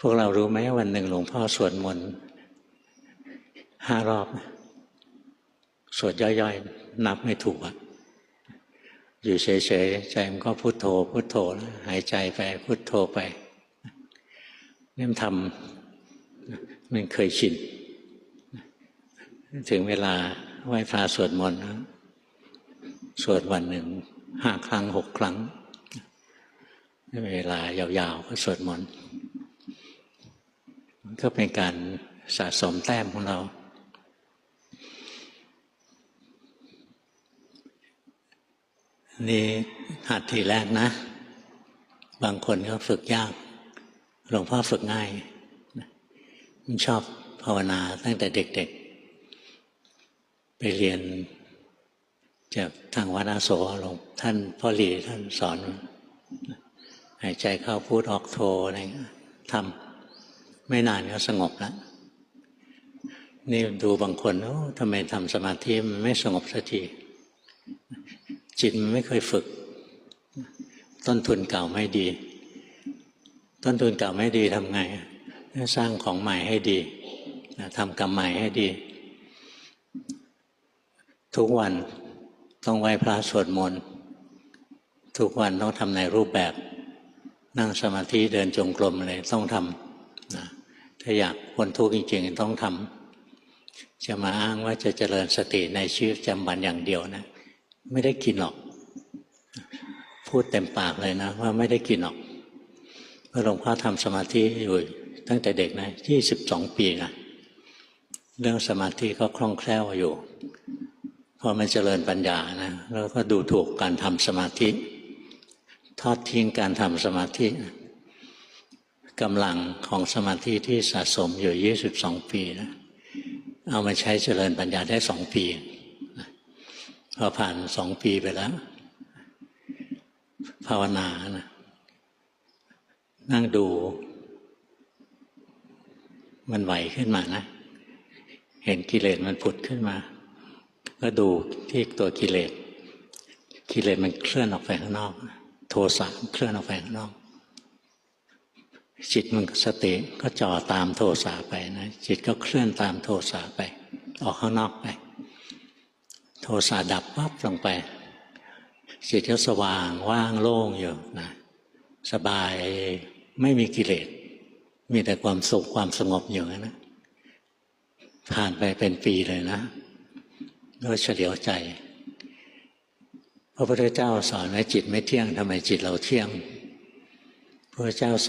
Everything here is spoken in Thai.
พวกเรารู้ไหมวันหนึ่งหลวงพ่อสวดมนต์ห้ารอบ สวดย่อยๆ นับไม่ถูกอะอยู่เฉยๆ ใจมันก็พุโทโธ พุโทโธแล้วหายใจไปพุโทโธไปนี่มันทำมันเคยชินถึงเวลาไหว้พระสวดมนต์สวดวันหนึ่งห้าครั้งหกครั้งเวลายาวๆก็สวดมนต์ ก็เป็นการสะสมแต้มของเรา นี่หัดทีแรกนะ บางคนก็ฝึกยาก หลวงพ่อฝึกง่ายมันชอบภาวนาตั้งแต่เด็กๆ ไปเรียนจากทางวัดอาโศหลวงท่านพ่อหลีท่านสอน หายใจเข้าพูดออกโทอะไรทำ ไม่นานก็สงบแล้วนี่ดูบางคนโอ้ทำไมทำสมาธิมันไม่สงบสักที จิตมันไม่เคยฝึก ต้นทุนเก่าไม่ดี ต้นทุนเก่าไม่ดีทำไง สร้างของใหม่ให้ดีทำกรรมใหม่ให้ดี ทุกวันต้องไหว้พระสวดมนต์ทุกวันต้องทำในรูปแบบ นั่งสมาธิเดินจงกรมอะไรต้องทำ ถ้าอยากพ้นทุกข์จริง ๆ ต้องทำจะมาอ้างว่าจะเจริญสติในชีวิตประจำวันอย่างเดียวนะ ไม่ได้กินหรอก พูดเต็มปากเลยนะ ว่าไม่ได้กินหรอกเพระหลวงพ่อทำสมาธิอยู่ตั้งแต่เด็กนะยี่สิบสองปีนะเรื่องสมาธิก็คล่องแคล่วอยู่พอมันเจริญปัญญานะแล้วก็ดูถูกการทำสมาธิ ทอดทิ้งการทำสมาธิ กำลังของสมาธิที่สะสมอยู่ยี่สิบสองปีนะเอามาใช้เจริญปัญญาได้สองปีพอผ่านสองปีไปแล้ว ภาวนานะนั่งดู มันไหวขึ้นมานะ เห็นกิเลสมันผุดขึ้นมา ก็ดูที่ตัวกิเลส กิเลสมันเคลื่อนออกไปข้างนอก โทสะเคลื่อนออกไปข้างนอก จิตมันสติก็จ่อตามโทสะไปนะจิตก็เคลื่อนตามโทสะไป ออกข้างนอกไป โทสะดับปั๊บลงไป จิตก็สว่างว่างโล่งอยู่นะสบายไม่มีกิเลส มีแต่ความสุขความสงบอยู่นะผ่านไปเป็นปีเลยนะก็เฉลียวใจพระพุทธเจ้าสอนว่าจิตไม่เที่ยงทำไมจิตเราเที่ยงพระเจ้าส